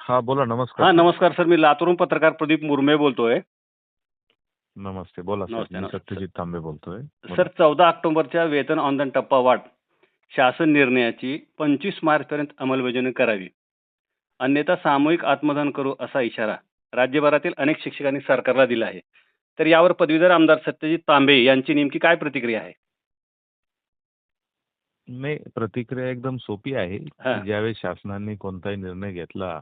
हा बोला हा नमस्कार नमस्कार सर. मी लातूरून पत्रकार प्रदीप मुरमे बोलतोय. नमस्ते बोला सर. नमस्ते, मी नमस्ते. सत्यजित तांबे बोलतोय. सर चौदा ऑक्टोबरच्या वेतन ऑनलाईन टप्पा वाढ. शासन निर्णयाची पंचवीस मार्चपर्यंत अंमलबजावणी करावी. अन्यथा सामूहिक आत्मदान करू असा इशारा राज्यभरातील अनेक शिक्षकांनी सरकारला दिला आहे. तर यावर पदवीधर आमदार सत्यजित तांबे यांची नेमकी काय प्रतिक्रिया आहे? नाही प्रतिक्रिया एकदम सोपी आहे. हा. ज्यावेळेस शासनाने कोणताही निर्णय घेतला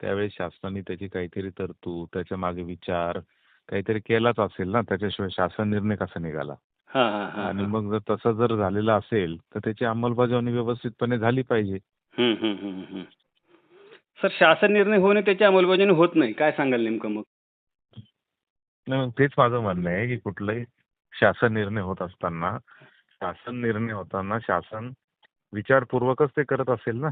त्यावेळेस शासनाने त्याची काहीतरी तरतूद त्याच्यामागे विचार काहीतरी केलाच असेल ना त्याच्याशिवाय शासन निर्णय कसा निघाला हा हा हा आणि. मग जर तसं जर झालेलं असेल तर त्याची अंमलबजावणी व्यवस्थितपणे झाली पाहिजे. सर शासन निर्णय होणे त्याची अंमलबजावणी होत नाही काय सांगाल नेमकं मग नाही मग तेच माझं म्हणणं आहे की कुठलाही शासन निर्णय होत असताना शासन निर्णय होताना शासन विचारपूर्वकच ते करत असेल ना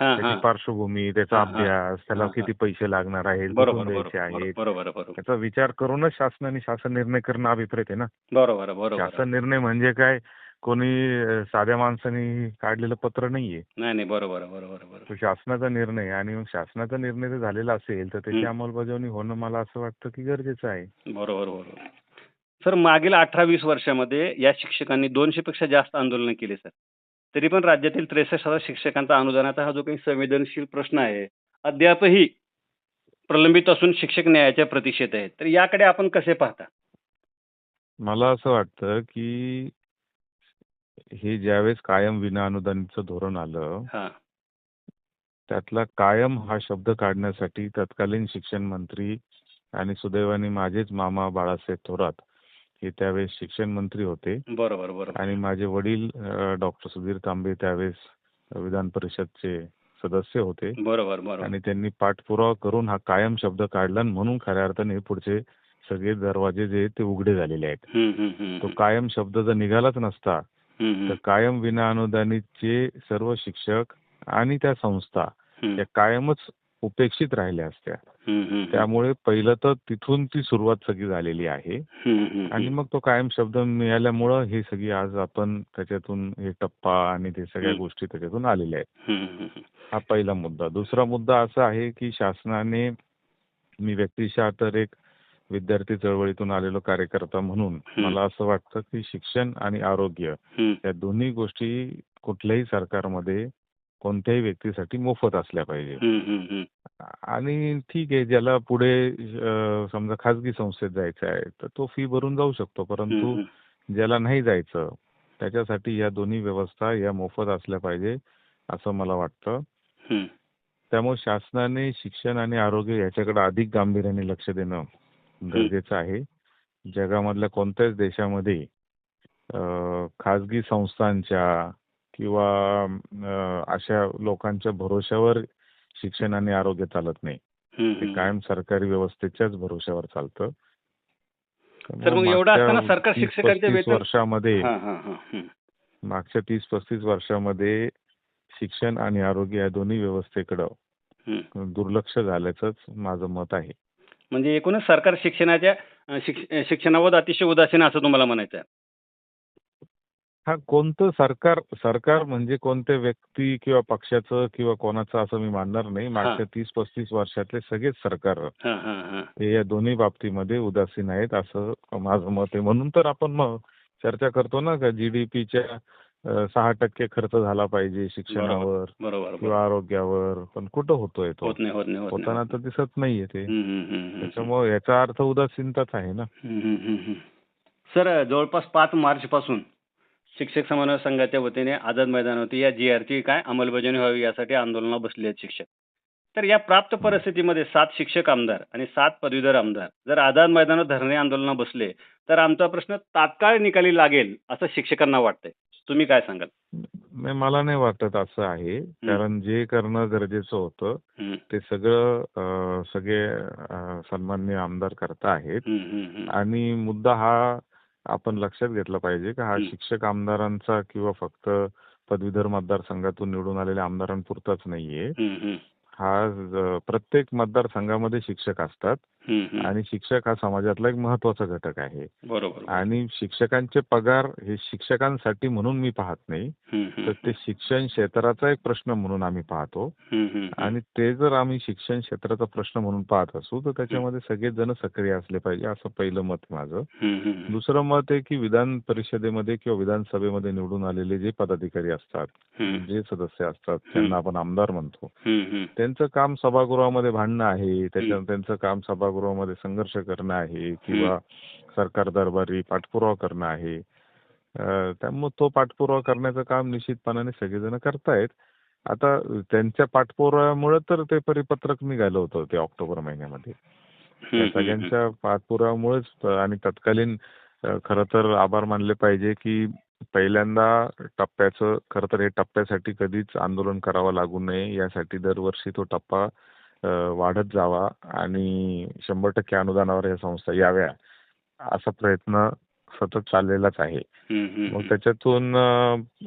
त्याची पार्श्वभूमी त्याचा. अभ्यास त्याला. किती पैसे लागणार आहेत कुठून द्यायचे आहेत? बरोबर बरोबर याचा विचार करूनच शासनाने शासन निर्णय करणं अभिप्रेत आहे ना? बरोबर बरोबर. शासन निर्णय म्हणजे काय? कोणी साध्या माणसाने काढलेलं पत्र नाहीये. नाही नाही. बरोबर बरोबर शासनाचा निर्णय आणि मग शासनाचा निर्णय जर झालेला असेल तर त्याची. अंमलबजावणी होणं मला असं वाटतं की गरजेचं आहे. बरोबर बरोबर. सर मागील अठरा वीस वर्षामध्ये या शिक्षकांनी दोनशे पेक्षा जास्त आंदोलनं केली सर. तरी पण राज्यातील त्रेसष्ट हजार शिक्षकांचा अनुदानाचा हा जो काही संवेदनशील प्रश्न आहे अद्यापही प्रलंबित असून शिक्षक न्यायाच्या प्रतीक्षेत आहेत. तर याकडे आपण कसे पाहता? मला असं वाटतं की हे ज्यावेळेस कायम विना अनुदानितचं धोरण आलं हा. त्यातला कायम हा शब्द काढण्यासाठी तत्कालीन शिक्षण मंत्री आणि सुदैवाने माझेच मामा बाळासाहेब थोरात हे त्यावेळेस शिक्षण मंत्री होते. बरोबर बरोबर. आणि माझे वडील डॉक्टर सुधीर तांबे त्यावेळेस विधान परिषदचे सदस्य होते. बरोबर बरोबर. आणि त्यांनी पाठपुरावा करून हा कायम शब्द काढला म्हणून खऱ्या अर्थाने पुढचे सगळे दरवाजे जे ते उघडे झालेले आहेत. तो कायम शब्द जर निघालाच नसता तर कायम विना अनुदानितचे सर्व शिक्षक आणि त्या संस्था त्या कायमच उपेक्षित राहिल्या असत्या. त्यामुळे पहिलं तर तिथून ती सुरुवात सगळी झालेली आहे. आणि मग तो कायम शब्द मिळाल्यामुळं हे सगळी आज आपण त्याच्यातून हे टप्पा आणि ते सगळ्या. गोष्टी त्याच्यातून आलेल्या आहेत. हा पहिला मुद्दा. दुसरा मुद्दा असा आहे की शासनाने मी व्यक्तिशः तर एक विद्यार्थी चळवळीतून आलेलो कार्यकर्ता म्हणून. मला असं वाटतं की शिक्षण आणि आरोग्य या दोन्ही गोष्टी कुठल्याही सरकारमध्ये कोणत्याही व्यक्तीसाठी मोफत असल्या पाहिजे. आणि ठीक आहे ज्याला पुढे समजा खाजगी संस्थेत जायचं आहे तर तो फी भरून जाऊ शकतो. परंतु ज्याला नाही जायचं त्याच्यासाठी या दोन्ही व्यवस्था या मोफत असल्या पाहिजे असं मला वाटतं. त्यामुळे शासनाने शिक्षण आणि आरोग्य याच्याकडे अधिक गांभीर्याने लक्ष देणं गरजेचं आहे. जगामधल्या कोणत्याच देशामध्ये खाजगी संस्थांच्या किंवा अशा लोकांच्या भरोश्यावर शिक्षण आणि आरोग्य चालत नाही ते. कायम सरकारी व्यवस्थेच्याच भरोश्यावर चालतं तर मग एवढं मागच्या असताना सरकार 30-35 शिक्षकांच्या वर्षामध्ये हा, हा, हा. मागच्या तीस पस्तीस वर्षामध्ये शिक्षण आणि आरोग्य या दोन्ही व्यवस्थेकडं. दुर्लक्ष झाल्याचंच माझं मत आहे म्हणजे एकूणच सरकार शिक्षणाच्या शिक्षणावर अतिशय उदासीन असं तुम्हाला म्हणायचं आहे हा कोणतं सरकार सरकार म्हणजे कोणत्या व्यक्ती किंवा पक्षाचं किंवा कोणाचं असं मी मानणार नाही. मागच्या तीस पस्तीस वर्षातले सगळेच सरकार हा, या दोन्ही बाबतीमध्ये उदासीन आहेत असं माझं मत आहे. म्हणून तर आपण मग चर्चा करतो ना का जीडीपीच्या सहा टक्के खर्च झाला पाहिजे शिक्षणावर किंवा आरोग्यावर. पण कुठं होतोय तो. होताना तर दिसत नाहीये ते. त्याच्यामुळे याचा अर्थ उदासीनताच आहे ना. सर जवळपास पाच मार्च पासून शिक्षक समन्वय संघाच्या वतीने आझाद मैदानावरती या जी ची काय अंमलबजावणी व्हावी यासाठी आंदोलनाला बसले आहेत शिक्षक. तर या प्राप्त परिस्थितीमध्ये सात शिक्षक आमदार आणि सात पदवीधर आमदार. जर आझाद मैदानावर धरणे आंदोलनात बसले तर आमचा प्रश्न तात्काळ निकाली लागेल असं शिक्षकांना वाटतंय. तुम्ही काय सांगाल? नाही मला नाही वाटत असं आहे. कारण जे करणं गरजेचं होतं ते सगळं सगळे अं, सन्माननीय आमदार करता आहेत. आणि मुद्दा हा आपण लक्षात घेतला पाहिजे का हा. शिक्षक आमदारांचा किंवा फक्त पदवीधर मतदारसंघातून निवडून आलेल्या आमदारांपुरताच नाहीये हा प्रत्येक मतदारसंघामध्ये शिक्षक असतात. आणि शिक्षक हा समाजातला एक महत्त्वाचा घटक आहे. बरोबर आणि शिक्षकांचे पगार हे शिक्षकांसाठी म्हणून मी पाहत नाही. तर ते शिक्षण क्षेत्राचा एक प्रश्न म्हणून आम्ही पाहतो. आणि ते जर आम्ही शिक्षण क्षेत्राचा प्रश्न म्हणून पाहत असू तर त्याच्यामध्ये सगळेच जण सक्रिय असले पाहिजे असं पहिलं मत माझं. दुसरं मत आहे की विधान परिषदेमध्ये किंवा विधानसभेमध्ये निवडून आलेले जे पदाधिकारी असतात जे सदस्य असतात त्यांना आपण आमदार म्हणतो. त्यांचं काम सभागृहामध्ये भांडणं आहे त्याच्या त्यांचं काम सभागृहामध्ये संघर्ष करणं आहे किंवा सरकार दरबारी पाठपुरावा करणं आहे. त्यामुळे तो पाठपुरावा करण्याचं काम निश्चितपणाने सगळेजण करतायत. आता त्यांच्या पाठपुराव्यामुळे तर ते परिपत्रक निघालं होतं ते ऑक्टोबर महिन्यामध्ये. सगळ्यांच्या पाठपुराव्यामुळेच आणि तत्कालीन खरं तर आभार मानले पाहिजे की पहिल्यांदा टप्प्याचं खरं तर हे टप्प्यासाठी कधीच आंदोलन करावं लागू नये. यासाठी दरवर्षी तो टप्पा वाढत जावा आणि शंभर टक्के अनुदानावर या संस्था याव्या असा प्रयत्न सतत चाललेलाच आहे मग त्याच्यातून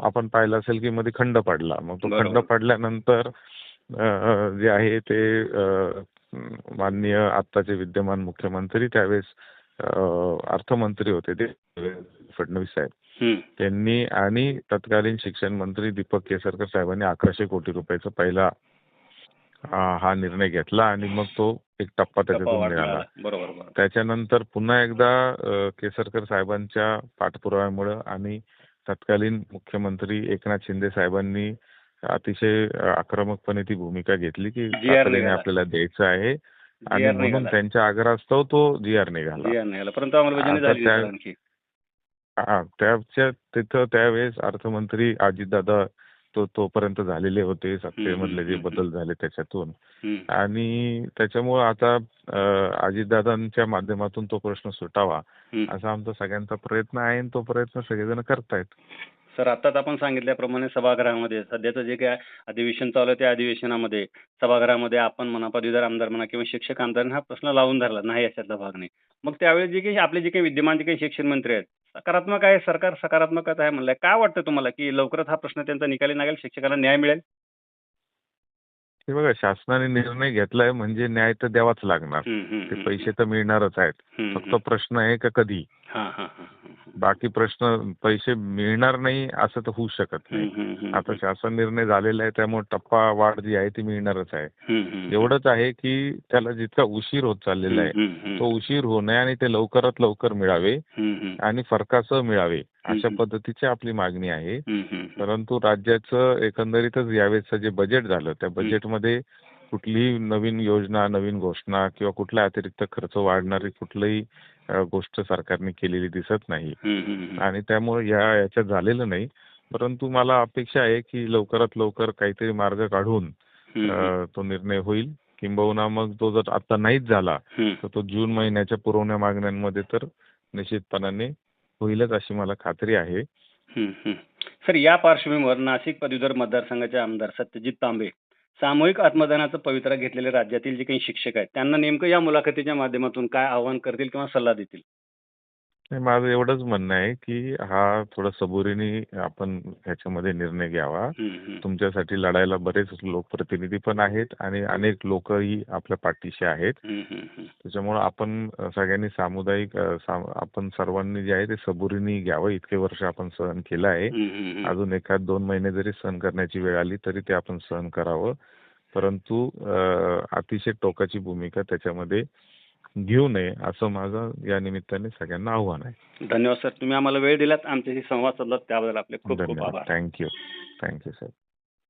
आपण पाहिलं असेल की मध्ये खंड पडला मग तो खंड. पडल्यानंतर जे आहे ते माननीय आत्ताचे विद्यमान मुख्यमंत्री त्यावेळेस अर्थमंत्री होते ते फडणवीस साहेब. त्यांनी आणि तत्कालीन शिक्षण मंत्री दीपक केसरकर साहेबांनी अकराशे कोटी रुपयाचा पहिला हा निर्णय घेतला आणि मग तो एक टप्पा त्याच्यातून मिळाला. बरोबर त्याच्यानंतर पुन्हा एकदा केसरकर साहेबांच्या पाठपुराव्यामुळे आणि तत्कालीन मुख्यमंत्री एकनाथ शिंदे साहेबांनी अतिशय आक्रमकपणे ती भूमिका घेतली की. आपल्याला द्यायचं आहे आणि म्हणून. त्यांच्या आग्रहास्तव तो जी आर निघाला त्याच्या तिथं त्यावेळेस अर्थमंत्री अजितदादा तो तोपर्यंत झालेले होते सत्तेमधले जे बदल झाले त्याच्यातून. आणि त्याच्यामुळं आता अजितदादांच्या माध्यमातून तो प्रश्न सुटावा. असा आमचा सगळ्यांचा प्रयत्न आहे आणि तो प्रयत्न सगळेजण करतायत सर आताच आपण सांगितल्याप्रमाणे सभागृहामध्ये सध्याचं जे काय अधिवेशन चालू आहे त्या अधिवेशनामध्ये सभागृहामध्ये आपण म्हणा पदवीधर आमदार म्हणा किंवा शिक्षक आमदार हा प्रश्न लावून धरला नाही याच्यातला भाग नाही मग त्यावेळेस जे काही आपले जे काही विद्यमान जे काही शिक्षण मंत्री आहेत सकारात्मक आहे सरकार सकारात्मकच आहे म्हणलंय. काय वाटतं तुम्हाला की लवकरच हा प्रश्न त्यांचा निकाली लागेल शिक्षकांना न्याय मिळेल? हे बघा शासनाने निर्णय घेतलाय म्हणजे न्याय तर द्यावाच लागणार. ते. पैसे तर मिळणारच आहेत. फक्त प्रश्न आहे का कधी? हा, हा, हा, हा. बाकी प्रश्न पैसे मिळणार नाही असं तर होऊ शकत नाही. आता शासन निर्णय झालेला आहे त्यामुळे टप्पा वाढ जी आहे ती मिळणारच आहे. एवढंच आहे की त्याला जितका उशीर होत चाललेला आहे तो उशीर होऊ नये आणि ते लवकरात लवकर मिळावे. आणि फरकासह मिळावे अशा. पद्धतीची आपली मागणी आहे. परंतु राज्याचं एकंदरीतच यावेळेचं जे बजेट झालं त्या बजेटमध्ये कुठलीही नवीन योजना नवीन घोषणा किंवा कुठला अतिरिक्त खर्च वाढणारी कुठलीही गोष्ट सरकारने केलेली दिसत नाही. आणि त्यामुळे या याच्यात झालेलं नाही परंतु मला अपेक्षा आहे की लवकरात लवकर काहीतरी मार्ग काढून तो निर्णय होईल किंबहुना मग तो जर आता नाहीच झाला. तर तो जून महिन्याच्या पुरवण्या मागण्यांमध्ये तर निश्चितपणाने होईलच अशी मला खात्री आहे. सर या पार्श्वभूमीवर नाशिक पदवीधर मतदारसंघाचे आमदार सत्यजित तांबे सामूहिक आत्मदानाचं पवित्रा घेतलेले राज्यातील जे काही शिक्षक आहेत त्यांना नेमकं या मुलाखतीच्या माध्यमातून काय आवाहन करतील किंवा सल्ला देतील? नाही, माझं एवढंच म्हणणं आहे की हा थोडा सबुरीने आपण ह्याच्यामध्ये निर्णय घ्यावा. तुमच्यासाठी लढायला बरेच लोकप्रतिनिधी पण आहेत आणि अनेक लोकही आपल्या पाठीशी आहेत. त्याच्यामुळे आपण सगळ्यांनी सामुदायिक आपण सर्वांनी जे आहे ते सबुरीने घ्यावं इतके वर्ष आपण सहन केलं आहे. अजून एखाद दोन महिने जरी सहन करण्याची वेळ आली तरी ते आपण सहन करावं परंतु अतिशय टोकाची भूमिका त्याच्यामध्ये घेऊ नये असं माझं या निमित्ताने सगळ्यांना आव्हान आहे. धन्यवाद सर. तुम्ही आम्हाला वेळ दिलात. आमच्याशी संवाद साधलात. त्याबद्दल आपले खूप खूप आभार. Thank you thank you sir